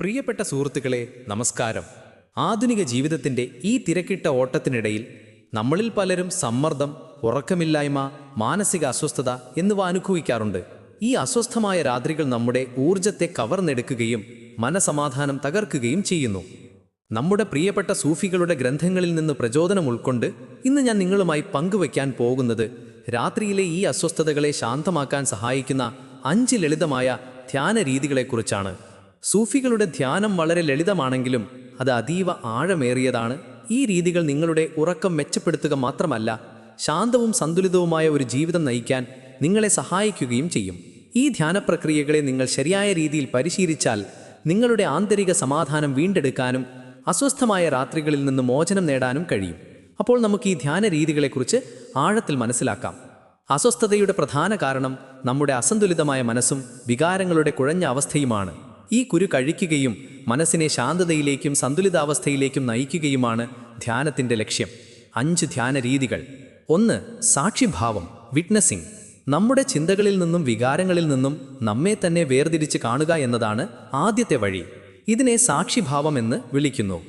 പ്രിയപ്പെട്ട സുഹൃത്തുക്കളെ നമസ്കാരം. ആധുനിക ജീവിതത്തിന്റെ ഈ തിരക്കിട്ട ഓട്ടത്തിനിടയിൽ നമ്മളിൽ പലരും സമ്മർദ്ദം ഉറക്കമില്ലായ്മ മാനസിക അസ്വസ്ഥത എന്നിവ അനുഭവിക്കാറുണ്ട്. ഈ അസ്വസ്ഥമായ രാത്രികൾ നമ്മുടെ ഊർജത്തെ കവർന്നെടുക്കുകയും മനസമാധാനം തകർക്കുകയും ചെയ്യുന്നു. നമ്മുടെ പ്രിയപ്പെട്ട സൂഫികളുടെ ഗ്രന്ഥങ്ങളിൽ നിന്ന് പ്രചോദനം ഉൾക്കൊണ്ട് ഇന്ന് ഞാൻ നിങ്ങളുമായി പങ്കുവയ്ക്കാൻ പോകുന്നത് രാത്രിയിലെ ഈ അസ്വസ്ഥതകളെ ശാന്തമാക്കാൻ സഹായിക്കുന്ന അഞ്ച് ലളിതമായ ധ്യാന രീതികളെക്കുറിച്ചാണ് സൂഫികളുടെ ധ്യാനം വളരെ ലളിതമാണെങ്കിലും അത് അതീവ ആഴമേറിയതാണ്. ഈ രീതികൾ നിങ്ങളുടെ ഉറക്കം മെച്ചപ്പെടുത്തുക മാത്രമല്ല ശാന്തവും സന്തുലിതവുമായ ഒരു ജീവിതം നയിക്കാൻ നിങ്ങളെ സഹായിക്കുകയും ചെയ്യും. ഈ ധ്യാന പ്രക്രിയകളെ നിങ്ങൾ ശരിയായ രീതിയിൽ പരിശീലിച്ചാൽ നിങ്ങളുടെ ആന്തരിക സമാധാനം വീണ്ടെടുക്കാനും അസ്വസ്ഥമായ രാത്രികളിൽ നിന്ന് മോചനം നേടാനും കഴിയും. അപ്പോൾ നമുക്ക് ഈ ധ്യാന രീതികളെക്കുറിച്ച് ആഴത്തിൽ മനസ്സിലാക്കാം. അസ്വസ്ഥതയുടെ പ്രധാന കാരണം നമ്മുടെ അസന്തുലിതമായ മനസ്സും വികാരങ്ങളുടെ കുഴഞ്ഞ അവസ്ഥയുമാണ്. ഈ കുരു കഴിക്കുകയും മനസ്സിനെ ശാന്തതയിലേക്കും സന്തുലിതാവസ്ഥയിലേക്കും നയിക്കുകയുമാണ് ധ്യാനത്തിന്റെ ലക്ഷ്യം. അഞ്ച് ധ്യാന രീതികൾ. ഒന്ന് സാക്ഷിഭാവം വിറ്റ്നസിംഗ് നമ്മുടെ ചിന്തകളിൽ നിന്നും വികാരങ്ങളിൽ നിന്നും നമ്മെ തന്നെ വേർതിരിച്ച് കാണുക എന്നതാണ് ആദ്യത്തെ വഴി. ഇതിനെ സാക്ഷിഭാവം എന്ന് വിളിക്കുന്നു.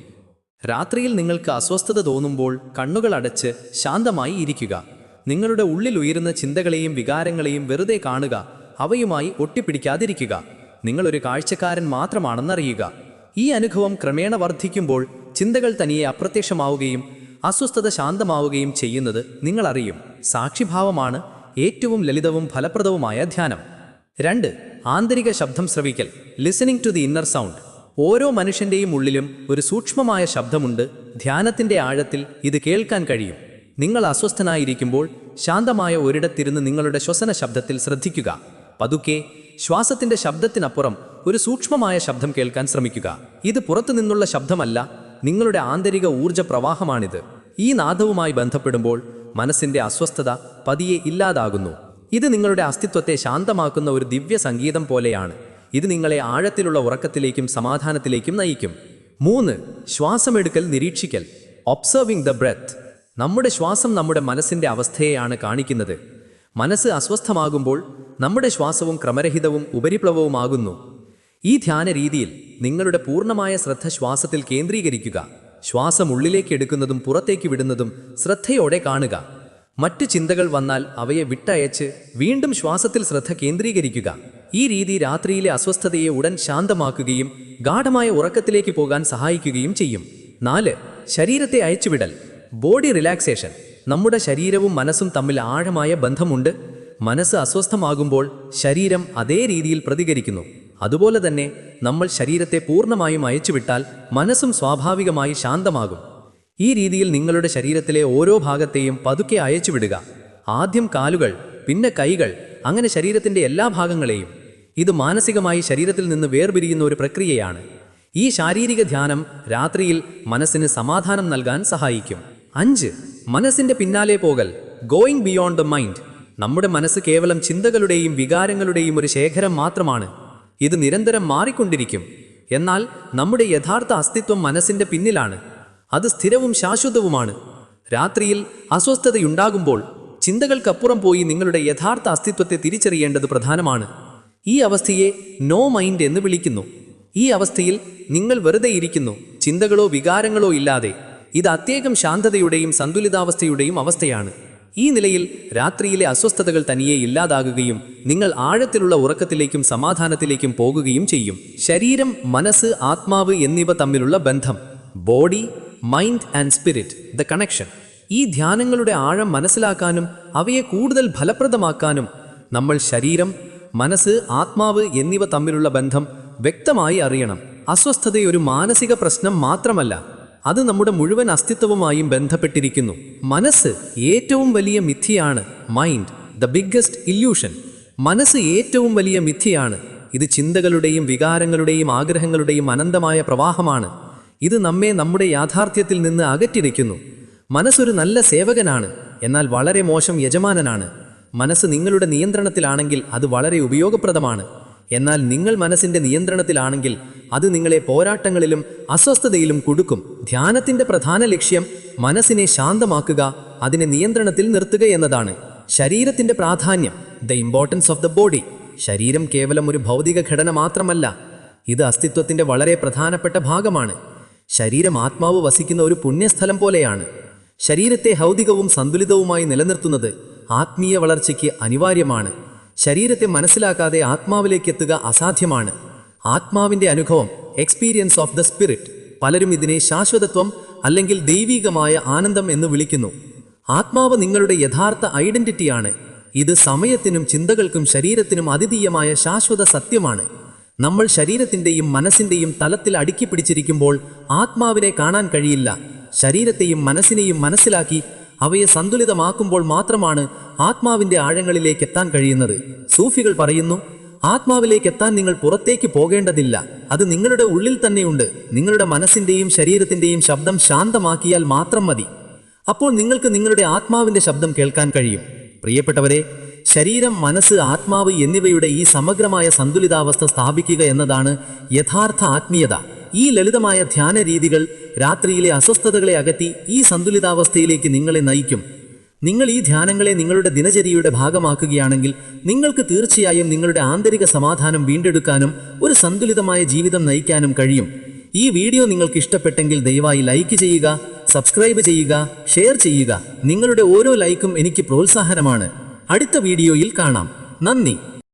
രാത്രിയിൽ നിങ്ങൾക്ക് അസ്വസ്ഥത തോന്നുമ്പോൾ കണ്ണുകൾ അടച്ച് ശാന്തമായി ഇരിക്കുക. നിങ്ങളുടെ ഉള്ളിൽ ഉയരുന്ന ചിന്തകളെയും വികാരങ്ങളെയും വെറുതെ കാണുക. അവയുമായി ഒട്ടിപ്പിടിക്കാതിരിക്കുക. നിങ്ങളൊരു കാഴ്ചക്കാരൻ മാത്രമാണെന്നറിയുക. ഈ അനുഭവം ക്രമേണ വർദ്ധിക്കുമ്പോൾ ചിന്തകൾ തനിയെ അപ്രത്യക്ഷമാവുകയും അസ്വസ്ഥത ശാന്തമാവുകയും ചെയ്യുന്നത് നിങ്ങളറിയും. സാക്ഷിഭാവമാണ് ഏറ്റവും ലളിതവും ഫലപ്രദവുമായ ധ്യാനം. രണ്ട് ആന്തരിക ശബ്ദം ശ്രവിക്കൽ listening to the inner sound ഓരോ മനുഷ്യന്റെയും ഉള്ളിലും ഒരു സൂക്ഷ്മമായ ശബ്ദമുണ്ട്. ധ്യാനത്തിന്റെ ആഴത്തിൽ ഇത് കേൾക്കാൻ കഴിയും. നിങ്ങൾ അസ്വസ്ഥനായിരിക്കുമ്പോൾ ശാന്തമായ ഒരിടത്തിരുന്ന് നിങ്ങളുടെ ശ്വസന ശബ്ദത്തിൽ ശ്രദ്ധിക്കുക. പതുക്കെ ശ്വാസത്തിന്റെ ശബ്ദത്തിനപ്പുറം ഒരു സൂക്ഷ്മമായ ശബ്ദം കേൾക്കാൻ ശ്രമിക്കുക. ഇത് പുറത്തു നിന്നുള്ള ശബ്ദമല്ല നിങ്ങളുടെ ആന്തരിക ഊർജ പ്രവാഹമാണിത്. ഈ നാദവുമായി ബന്ധപ്പെടുമ്പോൾ മനസ്സിന്റെ അസ്വസ്ഥത പതിയെ ഇല്ലാതാകുന്നു. ഇത് നിങ്ങളുടെ അസ്തിത്വത്തെ ശാന്തമാക്കുന്ന ഒരു ദിവ്യ സംഗീതം പോലെയാണ്. ഇത് നിങ്ങളെ ആഴത്തിലുള്ള ഉറക്കത്തിലേക്കും സമാധാനത്തിലേക്കും നയിക്കും. മൂന്ന് ശ്വാസമെടുക്കൽ നിരീക്ഷിക്കൽ. ഒബ്സർവിംഗ് ദ ബ്രെത്ത് നമ്മുടെ ശ്വാസം നമ്മുടെ മനസ്സിന്റെ അവസ്ഥയെയാണ് കാണിക്കുന്നത്. മനസ്സ് അസ്വസ്ഥമാകുമ്പോൾ നമ്മുടെ ശ്വാസവും ക്രമരഹിതവും ഉപരിപ്ലവവുമാകുന്നു. ഈ ധ്യാന രീതിയിൽ നിങ്ങളുടെ പൂർണമായ ശ്രദ്ധ ശ്വാസത്തിൽ കേന്ദ്രീകരിക്കുക. ശ്വാസം ഉള്ളിലേക്ക് എടുക്കുന്നതും പുറത്തേക്ക് വിടുന്നതും ശ്രദ്ധയോടെ കാണുക. മറ്റു ചിന്തകൾ വന്നാൽ അവയെ വിട്ടയച്ച് വീണ്ടും ശ്വാസത്തിൽ ശ്രദ്ധ കേന്ദ്രീകരിക്കുക. ഈ രീതി രാത്രിയിലെ അസ്വസ്ഥതയെ ഉടൻ ശാന്തമാക്കുകയും ഗാഠമായ ഉറക്കത്തിലേക്ക് പോകാൻ സഹായിക്കുകയും ചെയ്യും. നാല് ശരീരത്തെ അയച്ചുവിടൽ. Body relaxation. നമ്മുടെ ശരീരവും മനസ്സും തമ്മിൽ ആഴമായ ബന്ധമുണ്ട്. മനസ്സ് അസ്വസ്ഥമാകുമ്പോൾ ശരീരം അതേ രീതിയിൽ പ്രതികരിക്കുന്നു. അതുപോലെ തന്നെ നമ്മൾ ശരീരത്തെ പൂർണമായും അയച്ചുവിട്ടാൽ മനസ്സും സ്വാഭാവികമായി ശാന്തമാകും. ഈ രീതിയിൽ നിങ്ങളുടെ ശരീരത്തിലെ ഓരോ ഭാഗത്തെയും പതുക്കെ അയച്ചുവിടുക. ആദ്യം കാലുകൾ പിന്നെ കൈകൾ അങ്ങനെ ശരീരത്തിന്റെ എല്ലാ ഭാഗങ്ങളെയും. ഇത് മാനസികമായി ശരീരത്തിൽ നിന്ന് വേർപിരിയുന്ന ഒരു പ്രക്രിയയാണ്. ഈ ശാരീരിക ധ്യാനം രാത്രിയിൽ മനസ്സിന് സമാധാനം നൽകാൻ സഹായിക്കും. അഞ്ച് മനസ്സിന്റെ പിന്നാലെ പോകൽ ഗോയിങ് ബിയോണ്ട് ദ മൈൻഡ് നമ്മുടെ മനസ്സ് കേവലം ചിന്തകളുടെയും വികാരങ്ങളുടെയും ഒരു ശേഖരം മാത്രമാണ്. ഇത് നിരന്തരം മാറിക്കൊണ്ടിരിക്കും. എന്നാൽ നമ്മുടെ യഥാർത്ഥ അസ്തിത്വം മനസ്സിന്റെ പിന്നിലാണ്. അത് സ്ഥിരവും ശാശ്വതവുമാണ്. രാത്രിയിൽ അസ്വസ്ഥതയുണ്ടാകുമ്പോൾ ചിന്തകൾക്കപ്പുറം പോയി നിങ്ങളുടെ യഥാർത്ഥ അസ്തിത്വത്തെ തിരിച്ചറിയേണ്ടത് പ്രധാനമാണ്. ഈ അവസ്ഥയെ നോ മൈൻഡ് എന്ന് വിളിക്കുന്നു. ഈ അവസ്ഥയിൽ നിങ്ങൾ വെറുതെ ഇരിക്കുന്നു ചിന്തകളോ വികാരങ്ങളോ ഇല്ലാതെ. ഇത് അത്യേകം ശാന്തതയുടെയും സന്തുലിതാവസ്ഥയുടെയും അവസ്ഥയാണ്. ഈ നിലയിൽ രാത്രിയിലെ അസ്വസ്ഥതകൾ തനിയെ ഇല്ലാതാകുകയും നിങ്ങൾ ആഴത്തിലുള്ള ഉറക്കത്തിലേക്കും സമാധാനത്തിലേക്കും പോകുകയും ചെയ്യും. ശരീരം മനസ്സ് ആത്മാവ് എന്നിവ തമ്മിലുള്ള ബന്ധം. Body mind and spirit the connection. ഈ ധ്യാനങ്ങളുടെ ആഴം മനസ്സിലാക്കാനും അവയെ കൂടുതൽ ഫലപ്രദമാക്കാനും നമ്മൾ ശരീരം മനസ്സ് ആത്മാവ് എന്നിവ തമ്മിലുള്ള ബന്ധം വ്യക്തമായി അറിയണം. അസ്വസ്ഥതയൊരു മാനസിക പ്രശ്നം മാത്രമല്ല അത് നമ്മുടെ മുഴുവൻ അസ്തിത്വവുമായും ബന്ധപ്പെട്ടിരിക്കുന്നു. മനസ്സ് ഏറ്റവും വലിയ മിഥിയാണ് മൈൻഡ് ദ ബിഗ്ഗസ്റ്റ് ഇല്യൂഷൻ മനസ്സ് ഏറ്റവും വലിയ മിഥിയാണ് ഇത് ചിന്തകളുടെയും വികാരങ്ങളുടെയും ആഗ്രഹങ്ങളുടെയും അനന്തമായ പ്രവാഹമാണ്. ഇത് നമ്മെ നമ്മുടെ യാഥാർത്ഥ്യത്തിൽ നിന്ന് അകറ്റിരിക്കുന്നു മനസ്സൊരു നല്ല സേവകനാണ്. എന്നാൽ വളരെ മോശം യജമാനനാണ്. മനസ്സ് നിങ്ങളുടെ നിയന്ത്രണത്തിലാണെങ്കിൽ അത് വളരെ ഉപയോഗപ്രദമാണ്. എന്നാൽ നിങ്ങൾ മനസ്സിന്റെ നിയന്ത്രണത്തിലാണെങ്കിൽ അത് നിങ്ങളെ പോരാട്ടങ്ങളിലും അസ്വസ്ഥതയിലും കുടുക്കും. ധ്യാനത്തിന്റെ പ്രധാന ലക്ഷ്യം മനസ്സിനെ ശാന്തമാക്കുക അതിനെ നിയന്ത്രണത്തിൽ നിർത്തുക എന്നതാണ്. ശരീരത്തിന്റെ പ്രാധാന്യം the importance of the body ശരീരം കേവലം ഒരു ഭൗതിക ഘടന മാത്രമല്ല ഇത് അസ്തിത്വത്തിന്റെ വളരെ പ്രധാനപ്പെട്ട ഭാഗമാണ്. ശരീരം ആത്മാവ് വസിക്കുന്ന ഒരു പുണ്യസ്ഥലം പോലെയാണ്. ശരീരത്തെ ഹൗതികവും സന്തുലിതവുമായി നിലനിർത്തുന്നത് ആത്മീയ വളർച്ചയ്ക്ക് അനിവാര്യമാണ്. ശരീരത്തെ മനസ്സിലാക്കാതെ ആത്മാവിലേക്ക് എത്തുക അസാധ്യമാണ്. ആത്മാവിന്റെ അനുഭവം എക്സ്പീരിയൻസ് ഓഫ് ദ സ്പിരിറ്റ് പലരും ഇതിനെ ശാശ്വതത്വം അല്ലെങ്കിൽ ദൈവീകമായ ആനന്ദം എന്ന് വിളിക്കുന്നു. ആത്മാവ് നിങ്ങളുടെ യഥാർത്ഥ ഐഡന്റിറ്റിയാണ്. ഇത് സമയത്തിനും ചിന്തകൾക്കും ശരീരത്തിനും അതിഥീയമായ ശാശ്വത സത്യമാണ്. നമ്മൾ ശരീരത്തിന്റെയും മനസ്സിന്റെയും തലത്തിൽ അടുക്കി പിടിച്ചിരിക്കുമ്പോൾ ആത്മാവിനെ കാണാൻ കഴിയില്ല. ശരീരത്തെയും മനസ്സിനെയും മനസ്സിലാക്കി അവയെ സന്തുലിതമാക്കുമ്പോൾ മാത്രമാണ് ആത്മാവിന്റെ ആഴങ്ങളിലേക്ക് എത്താൻ കഴിയുന്നത്. സൂഫികൾ പറയുന്നു ആത്മാവിലേക്ക് എത്താൻ നിങ്ങൾ പുറത്തേക്ക് പോകേണ്ടതില്ല. അത് നിങ്ങളുടെ ഉള്ളിൽ തന്നെയുണ്ട്. നിങ്ങളുടെ മനസ്സിന്റെയും ശരീരത്തിന്റെയും ശബ്ദം ശാന്തമാക്കിയാൽ മാത്രം മതി. അപ്പോൾ നിങ്ങൾക്ക് നിങ്ങളുടെ ആത്മാവിന്റെ ശബ്ദം കേൾക്കാൻ കഴിയും. പ്രിയപ്പെട്ടവരെ ശരീരം മനസ്സ് ആത്മാവ് എന്നിവയുടെ ഈ സമഗ്രമായ സന്തുലിതാവസ്ഥ സ്ഥാപിക്കുക എന്നതാണ് യഥാർത്ഥ ആത്മീയത. ഈ ലളിതമായ ധ്യാന രീതികൾ രാത്രിയിലെ അസ്വസ്ഥതകളെ അകറ്റി ഈ സന്തുലിതാവസ്ഥയിലേക്ക് നിങ്ങളെ നയിക്കും. നിങ്ങൾ ഈ ധ്യാനങ്ങളെ നിങ്ങളുടെ ദിനചര്യയുടെ ഭാഗമാക്കുകയാണെങ്കിൽ നിങ്ങൾക്ക് തീർച്ചയായും നിങ്ങളുടെ ആന്തരിക സമാധാനം വീണ്ടെടുക്കാനും ഒരു സന്തുലിതമായ ജീവിതം നയിക്കാനും കഴിയും. ഈ വീഡിയോ നിങ്ങൾക്ക് ഇഷ്ടപ്പെട്ടെങ്കിൽ ദയവായി ലൈക്ക് ചെയ്യുക സബ്സ്ക്രൈബ് ചെയ്യുക ഷെയർ ചെയ്യുക. നിങ്ങളുടെ ഓരോ ലൈക്കും എനിക്ക് പ്രോത്സാഹനമാണ്. അടുത്ത വീഡിയോയിൽ കാണാം. നന്ദി.